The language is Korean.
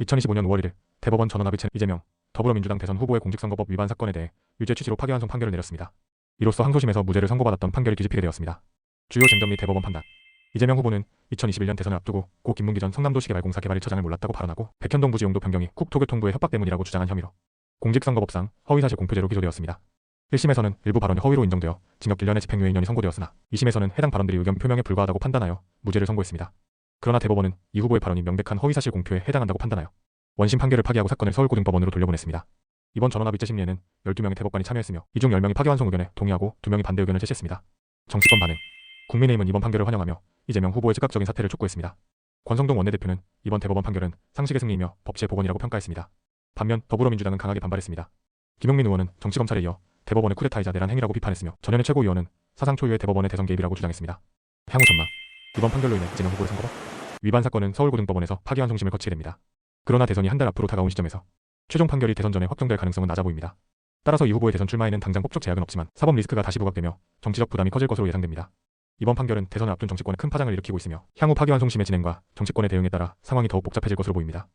2025년 5월 1일 대법원 전원합의 채 이재명 더불어민주당 대선 후보의 공직선거법 위반 사건에 대해 유죄 취지로 파기환송 판결을 내렸습니다. 이로써 항소심에서 무죄를 선고받았던 판결이 뒤집히게 되었습니다. 주요 쟁점 및 대법원 판단 이재명 후보는 2021년 대선을 앞두고 고 김문기 전 성남도시 개발공사 개발 1처장을 몰랐다고 발언하고 백현동 부지 용도 변경이 국토교통부의 협박 때문이라고 주장한 혐의로 공직선거법상 허위사실 공표죄로 기소되었습니다. 1심에서는 일부 발언이 허위로 인정되어 징역 1년의 집행유예 2년이 선고되었으나 2심에서는 해당 발언들이 의견 표명에 불과하다고 판단하여 무죄를 선고했습니다. 그러나 대법원은 이 후보의 발언이 명백한 허위사실 공표에 해당한다고 판단하여 원심 판결을 파기하고 사건을 서울고등법원으로 돌려보냈습니다. 이번 전원합의체 심리에는 12명의 대법관이 참여했으며 이 중 10명이 파기환송 의견에 동의하고 2명이 반대 의견을 제시했습니다. 정치권 반응 국민의힘은 이번 판결을 환영하며 이재명 후보의 즉각적인 사퇴를 촉구했습니다. 권성동 원내대표는 이번 대법원 판결은 상식의 승리이며 법치의 복원이라고 평가했습니다. 반면 더불어민주당은 강하게 반발했습니다. 김용민 의원은 정치검찰에 이어 대법원의 쿠데타이자 내란 행위라고 비판했으며 전현희 최고위원은 사상 초유의 대법원의 대선 개입이라고 주장했습니다. 향후 전망 이번 판결로 인해 이재명 후보의 선거법 위반 사건은 서울고등법원에서 파기환 송심을 거치게 됩니다. 그러나 대선이 한 달 앞으로 다가온 시점에서 최종 판결이 대선 전에 확정될 가능성은 낮아 보입니다. 따라서 이 후보의 대선 출마에는 당장 법적 제약은 없지만 사법 리스크가 다시 부각되며 정치적 부담이 커질 것으로 예상됩니다. 이번 판결은 대선을 앞둔 정치권에 큰 파장을 일으키고 있으며 향후 파기환 송심의 진행과 정치권의 대응에 따라 상황이 더욱 복잡해질 것으로 보입니다.